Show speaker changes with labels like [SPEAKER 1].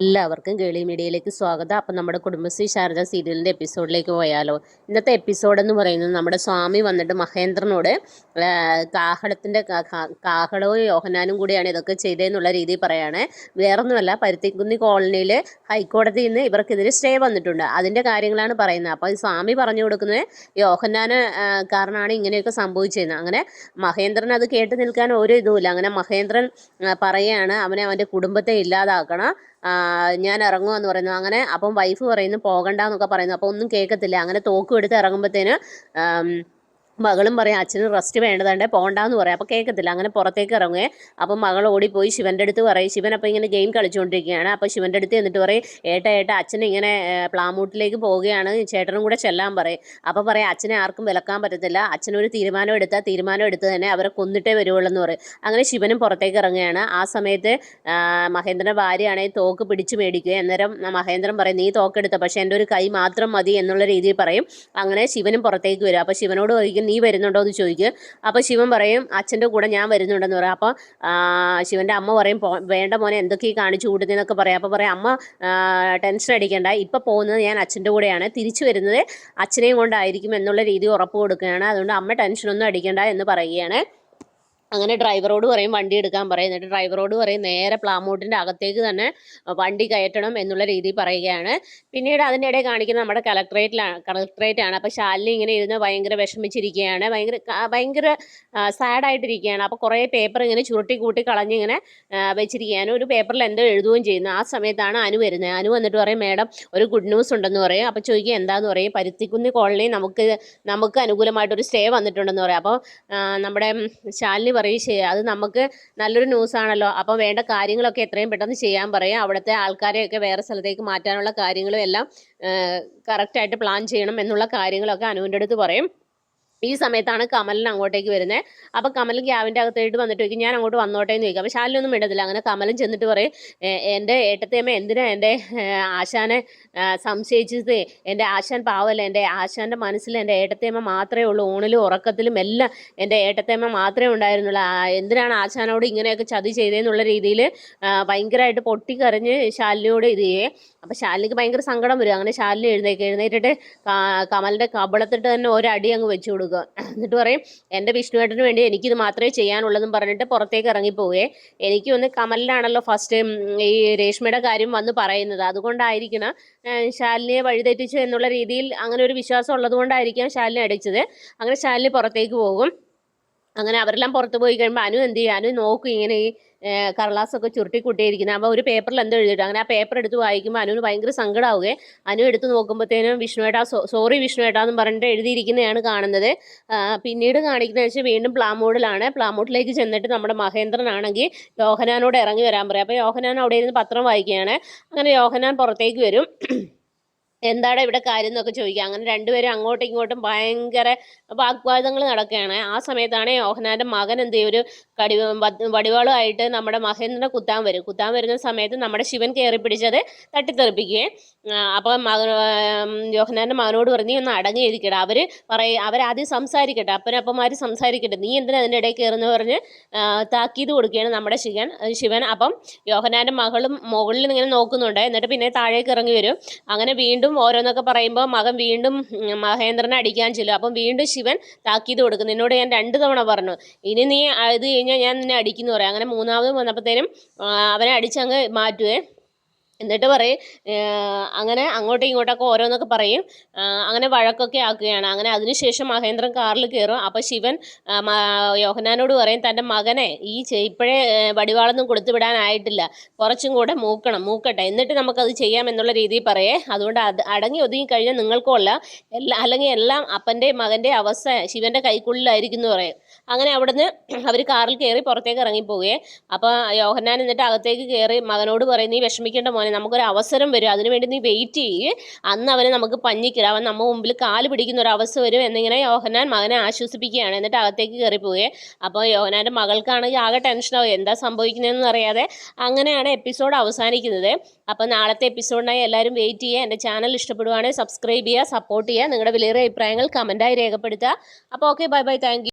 [SPEAKER 1] എല്ലാവർക്കും ഗേളി മീഡിയയിലേക്ക് സ്വാഗതം. അപ്പം നമ്മുടെ കുടുംബശ്രീ ശാരദ സീരിയലിന്റെ എപ്പിസോഡിലേക്ക് പോയാലോ. ഇന്നത്തെ എപ്പിസോഡ് എന്ന് പറയുന്നത് നമ്മുടെ സ്വാമി വന്നിട്ട് മഹേന്ദ്രനോട് കാഹളത്തിന്റെ കാഹളവും യോഹനാനും കൂടിയാണ് ഇതൊക്കെ ചെയ്തതെന്നുള്ള രീതിയിൽ പറയാണ്. വേറൊന്നുമല്ല പരുത്തിക്കുന്നി കോളനിയിൽ ഹൈക്കോടതിയിൽ നിന്ന് ഇവർക്കെതിരെ സ്റ്റേ വന്നിട്ടുണ്ട്. അതിന്റെ കാര്യങ്ങളാണ് പറയുന്നത്. അപ്പോൾ സ്വാമി പറഞ്ഞു കൊടുക്കുന്നത് യോഹനാന് കാരണമാണ് ഇങ്ങനെയൊക്കെ സംഭവിച്ചതെന്ന് അങ്ങനെ മഹേന്ദ്രൻ അത് കേട്ട് നിൽക്കാൻ ഒരു ഇതുമില്ല. അങ്ങനെ മഹേന്ദ്രൻ പറയുകയാണ് അവനെ അവന്റെ കുടുംബത്തെ ഇല്ലാതാക്കണം. ഞാൻ ഇറങ്ങുമെന്ന് പറയുന്നു. അങ്ങനെ അപ്പം വൈഫ് പറയുന്നു പോകണ്ടെന്നൊക്കെ പറയുന്നു. അപ്പോൾ ഒന്നും കേൾക്കത്തില്ല. അങ്ങനെ തോക്കും എടുത്ത് ഇറങ്ങുമ്പോഴത്തേന് മകളും പറയും അച്ഛന് റെസ്റ്റ് വേണ്ടതുണ്ട് പോകണ്ടെന്ന് പറയാം. അപ്പോൾ കേൾക്കത്തില്ല. അങ്ങനെ പുറത്തേക്ക് ഇറങ്ങുകയെ അപ്പം മകൾ ഓടിപ്പോയി ശിവന്റെ അടുത്ത് പറയും. ശിവൻ അപ്പോൾ ഇങ്ങനെ ഗെയിം കളിച്ചുകൊണ്ടിരിക്കുകയാണ്. അപ്പോൾ ശിവന്റെ അടുത്ത് എന്നിട്ട് പറയും ഏട്ട ഏട്ട അച്ഛൻ ഇങ്ങനെ പ്ലാമൂട്ടിലേക്ക് പോവുകയാണ്. ചേട്ടനും കൂടെ ചെല്ലാൻ പറയും. അപ്പോൾ പറയും അച്ഛനെ ആർക്കും വിലക്കാൻ പറ്റത്തില്ല. അച്ഛനൊരു തീരുമാനം എടുത്താൽ തീരുമാനം എടുത്ത് തന്നെ അവരെ കൊന്നിട്ടേ വരുവുള്ളൂ എന്ന് പറയും. അങ്ങനെ ശിവനും പുറത്തേക്ക് ഇറങ്ങുകയാണ്. ആ സമയത്ത് മഹേന്ദ്രൻ ഭാര്യയാണെങ്കിൽ തോക്ക് പിടിച്ച് മേടിക്കുക അന്നേരം മഹേന്ദ്രൻ പറയും നീ തോക്കെടുത്ത. പക്ഷേ എന്റെ ഒരു കൈ മാത്രം മതി എന്നുള്ള രീതിയിൽ പറയും. അങ്ങനെ ശിവനും പുറത്തേക്ക് വരും. അപ്പോൾ ശിവനോട് ചോദിക്കും നീ വരുന്നുണ്ടോ എന്ന് ചോദിക്കും. അപ്പോൾ ശിവൻ പറയും അച്ഛന്റെ കൂടെ ഞാൻ വരുന്നുണ്ടെന്ന് പറയും. അപ്പോൾ ശിവന്റെ അമ്മ പറയും വേണ്ട മോനെ എന്തൊക്കെ കാണിച്ചു കൂട്ടുന്നതെന്നൊക്കെ പറയാം. അപ്പോൾ പറയും അമ്മ ടെൻഷൻ അടിക്കേണ്ട. ഇപ്പം പോകുന്നത് ഞാൻ അച്ഛന്റെ കൂടെയാണ്. തിരിച്ചു വരുന്നത് അച്ഛനെയും കൊണ്ടായിരിക്കും എന്നുള്ള രീതി ഉറപ്പ് കൊടുക്കുകയാണ്. അതുകൊണ്ട് അമ്മ ടെൻഷനൊന്നും അടിക്കേണ്ട എന്ന് പറയുകയാണ്. അങ്ങനെ ഡ്രൈവറോട് പറയും വണ്ടി എടുക്കാൻ പറയും. എന്നിട്ട് ഡ്രൈവറോട് പറയും നേരെ പ്ലാമോട്ടിന്റെ അകത്തേക്ക് തന്നെ വണ്ടി കയറ്റണം എന്നുള്ള രീതിയിൽ പറയുകയാണ്. പിന്നീട് അതിന്റെ ഇടയിൽ കാണിക്കുന്നത് നമ്മുടെ കളക്ട്രേറ്റിലാണ് കളക്ട്രേറ്റ് ആണ് അപ്പോൾ ശാലിനി ഇങ്ങനെ ഇരുന്ന് ഭയങ്കര വിഷമിച്ചിരിക്കുകയാണ്. ഭയങ്കര ഭയങ്കര സാഡായിട്ടിരിക്കുകയാണ്. അപ്പോൾ കുറേ പേപ്പർ ഇങ്ങനെ ചുരുട്ടി കൂട്ടി കളഞ്ഞിങ്ങനെ വെച്ചിരിക്കുകയാണ്. ഒരു പേപ്പറിൽ എന്തോ എഴുതുകയും ചെയ്യുന്നു. ആ സമയത്താണ് അനു വരുന്നത്. അനു വന്നിട്ട് പറയും മേഡം ഒരു ഗുഡ് ന്യൂസ് ഉണ്ടെന്ന് പറയും. അപ്പോൾ ചോദിക്കുക എന്താന്ന്? പറയും. പരുത്തിക്കുന്നി കോളനി നമുക്ക് നമുക്ക് അനുകൂലമായിട്ടൊരു സ്റ്റേ വന്നിട്ടുണ്ടെന്ന് പറയും. അപ്പോൾ നമ്മുടെ ശാലിനി പറയും "ശരി, അത് നമുക്ക് നല്ലൊരു ന്യൂസ് ആണല്ലോ. അപ്പോൾ വേണ്ട കാര്യങ്ങളൊക്കെ എത്രയും പെട്ടെന്ന് ചെയ്യാൻ പറയും അവിടുത്തെ ആൾക്കാരെയൊക്കെ വേറെ സ്ഥലത്തേക്ക് മാറ്റാനുള്ള കാര്യങ്ങളും എല്ലാം കറക്റ്റായിട്ട് പ്ലാൻ ചെയ്യണം എന്നുള്ള കാര്യങ്ങളൊക്കെ അനുവിന്റെ അടുത്ത് പറയും. ഈ സമയത്താണ് കമലിന് അങ്ങോട്ടേക്ക് വരുന്നത് അപ്പോൾ കമൽ ക്യാബിന്റെ അകത്തായിട്ട് വന്നിട്ട് ചോദിക്കും ഞാൻ അങ്ങോട്ട് വന്നോട്ടെ എന്ന് ചോദിക്കും. അപ്പോൾ ശാലിനൊന്നും ഇടത്തില്ല അങ്ങനെ കമലും ചെന്നിട്ട് പറയും എന്റെ ഏട്ടത്തേമ്മ എന്തിനാ എന്റെ ആശാനെ സംശയിച്ചത്? എന്റെ ആശാൻ പാവല്ല. എന്റെ ആശാന്റെ മനസ്സിൽ എന്റെ ഏട്ടത്തേമ്മ മാത്രമേ ഉള്ളൂ. ഊണിലും ഉറക്കത്തിലും എല്ലാം എന്റെ ഏട്ടത്തേമ്മ മാത്രമേ ഉണ്ടായിരുന്നുള്ളൂ. എന്തിനാണ് ആശാനോട് ഇങ്ങനെയൊക്കെ ചതി ചെയ്തതെന്നുള്ള രീതിയിൽ ഭയങ്കരമായിട്ട് പൊട്ടിക്കറിഞ്ഞ് ശാലിനിയോട് ഇത് ചെയ്യേ? അപ്പോൾ ശാലിനിക്ക് ഭയങ്കര സങ്കടം വരും. അങ്ങനെ ശാലിനി എഴുന്നേക്ക് എഴുന്നേറ്റിട്ട് കമലിന്റെ കബളത്തിട്ട് തന്നെ ഒരടി അങ്ങ് വെച്ച് കൊടുക്കുക എന്നിട്ട് പറയും എന്റെ വിഷ്ണുവേട്ടന് വേണ്ടി എനിക്കിത് മാത്രമേ ചെയ്യാനുള്ളതെന്ന് പറഞ്ഞിട്ട് പുറത്തേക്ക് ഇറങ്ങിപ്പോവേ. എനിക്ക് ഒന്ന് കമലിനാണല്ലോ ഫസ്റ്റ് ഈ രേഷ്മയുടെ കാര്യം വന്ന് പറയുന്നത്. അതുകൊണ്ടായിരിക്കണം ശാലിനിയെ വഴിതെറ്റിച്ചു എന്നുള്ള രീതിയിൽ അങ്ങനെ ഒരു വിശ്വാസം ഉള്ളത് കൊണ്ടായിരിക്കാം ശാലിനി അടിച്ചത്. അങ്ങനെ ശാലിനി പുറത്തേക്ക് പോകും. അങ്ങനെ അവരെല്ലാം പുറത്ത് പോയി കഴിയുമ്പോൾ അനു എന്ത് ചെയ്യും? അനു നോക്കും ഇങ്ങനെ ഈ കടലാസൊക്കെ ചുരുട്ടി കൂട്ടിയിരിക്കുന്നത് അപ്പോൾ ഒരു പേപ്പറിൽ എന്തോ എഴുതിയിട്ട്? അങ്ങനെ ആ പേപ്പർ എടുത്ത് വായിക്കുമ്പോൾ അനുവിന് ഭയങ്കര സങ്കടമാവുകയെ അനു എടുത്ത് നോക്കുമ്പോഴത്തേനും വിഷ്ണുവേട്ടാ സോറി വിഷ്ണുവേട്ടാ എന്ന് പറഞ്ഞിട്ട് എഴുതിയിരിക്കുന്നതാണ് കാണുന്നത്. പിന്നീട് കാണിക്കുന്നത് വെച്ചാൽ വീണ്ടും പ്ലാമോഡിലാണ് പ്ലാമോഡിലേക്ക് ചെന്നിട്ട് നമ്മുടെ മഹേന്ദ്രനാണെങ്കിൽ യോഹനാനോട് ഇറങ്ങി വരാൻ പറയും. അപ്പോൾ യോഹനാൻ അവിടെ ഇരുന്ന് പത്രം വായിക്കുകയാണ്. അങ്ങനെ യോഹനാൻ പുറത്തേക്ക് വരും. എന്താണ് ഇവിടെ കാര്യം എന്നൊക്കെ ചോദിക്കുക. അങ്ങനെ രണ്ടുപേരും അങ്ങോട്ടും ഇങ്ങോട്ടും ഭയങ്കര വാഗ്വാദങ്ങൾ നടക്കുകയാണ്. ആ സമയത്താണ് യോഹനാന്റെ മകൻ എന്ത് ഒരു കടി വടിവാളുമായിട്ട് നമ്മുടെ മഹേന്ദ്രനെ കുത്താൻ വരും. കുത്താൻ വരുന്ന സമയത്ത് നമ്മുടെ ശിവൻ കയറി പിടിച്ചത് തട്ടിത്തെറിപ്പിക്കുകയും അപ്പൊ മകൻ യോഹനാന്റെ മകനോട് പറഞ്ഞ് നീ ഒന്ന് അടങ്ങിയിരിക്കട്ടെ അവർ പറയും അവരാദ്യം സംസാരിക്കട്ടെ. അപ്പനപ്പന്മാർ സംസാരിക്കട്ടെ. നീ എന്തിനാ അതിന്റെ ഇടയിൽ കയറുന്നു പറഞ്ഞ് താക്കീത് കൊടുക്കുകയാണ് നമ്മുടെ ശിവൻ ശിവൻ. അപ്പം യോഹനാന്റെ മകളും മുകളിൽ ഇങ്ങനെ നോക്കുന്നുണ്ട്. എന്നിട്ട് പിന്നെ താഴേക്ക് ഇറങ്ങി വരും. അങ്ങനെ വീണ്ടും ഓരോന്നൊക്കെ പറയുമ്പോൾ മകൻ വീണ്ടും മഹേന്ദ്രനെ അടിക്കാൻ ചെല്ലും. അപ്പം വീണ്ടും ശിവൻ താക്കീത് കൊടുക്കും നിന്നോട് ഞാൻ രണ്ട് തവണ പറഞ്ഞു ഇനി നീ ഇത് കഴിഞ്ഞാൽ ഞാൻ നിന്നെ അടിക്കുന്നു പറയാം. അങ്ങനെ മൂന്നാമത് വന്നപ്പോഴത്തേനും അവനെ അടിച്ചങ്ങ് മാറ്റുവേ. എന്നിട്ട് പറയും അങ്ങനെ അങ്ങോട്ടും ഇങ്ങോട്ടൊക്കെ ഓരോന്നൊക്കെ പറയും. അങ്ങനെ വഴക്കൊക്കെ ആക്കുകയാണ്. അങ്ങനെ അതിനുശേഷം മഹേന്ദ്രൻ കാറിൽ കയറും. അപ്പോൾ ശിവൻ യോഹനാനോട് പറയും തന്റെ മകനെ ഈ ഇപ്പോഴേ വടിവാളൊന്നും കൊടുത്തു വിടാനായിട്ടില്ല. കുറച്ചും കൂടെ മൂക്കണം മൂക്കട്ടെ. എന്നിട്ട് നമുക്കത് ചെയ്യാം എന്നുള്ള രീതിയിൽ പറയേ. അതുകൊണ്ട് അത് അടങ്ങി ഒതുങ്ങി കഴിഞ്ഞാൽ നിങ്ങൾക്കുമല്ല എല്ലാ അല്ലെങ്കിൽ എല്ലാം അപ്പന്റെയും മകന്റെയും അവസ്ഥ ശിവന്റെ കൈക്കുള്ളിലായിരിക്കും എന്ന് പറയും. അങ്ങനെ അവിടുന്ന് അവർ കാറിൽ കയറി പുറത്തേക്ക് ഇറങ്ങിപ്പോവുകയെ അപ്പോൾ യോഹനാൻ എന്നിട്ട് അകത്തേക്ക് കയറി മകനോട് പറയും നീ വിഷമിക്കേണ്ട മോനെ നമുക്കൊരു അവസരം വരും. അതിനുവേണ്ടി നീ വെയിറ്റ് ചെയ്യ്. അന്ന് അവനെ നമുക്ക് പഞ്ഞിക്കില്ല അവൻ നമ്മ മുമ്പിൽ കാൽ പിടിക്കുന്ന ഒരു അവസ്ഥ വരും. എന്നിങ്ങനെ യോഹനാൻ മകനെ ആശ്വസിപ്പിക്കുകയാണ്. എന്നിട്ട് അകത്തേക്ക് കയറി പോവുകയെ അപ്പോൾ യോഹനാന്റെ മകൾക്കാണെങ്കിൽ ആകെ ടെൻഷനാവും എന്താ സംഭവിക്കുന്നതെന്ന് അറിയാതെ അങ്ങനെയാണ് എപ്പിസോഡ് അവസാനിക്കുന്നത്. അപ്പോൾ നാളത്തെ എപ്പിസോഡിനായി എല്ലാവരും വെയിറ്റ് ചെയ്യുക. എന്റെ ചാനൽ ഇഷ്ടപ്പെടുവാണെങ്കിൽ സബ്സ്ക്രൈബ് ചെയ്യുക സപ്പോർട്ട് ചെയ്യുക. നിങ്ങളുടെ വിലയേറിയ അഭിപ്രായങ്ങൾ കമന്റായി രേഖപ്പെടുത്തുക. അപ്പോൾ ഓക്കെ ബൈ ബൈ താങ്ക്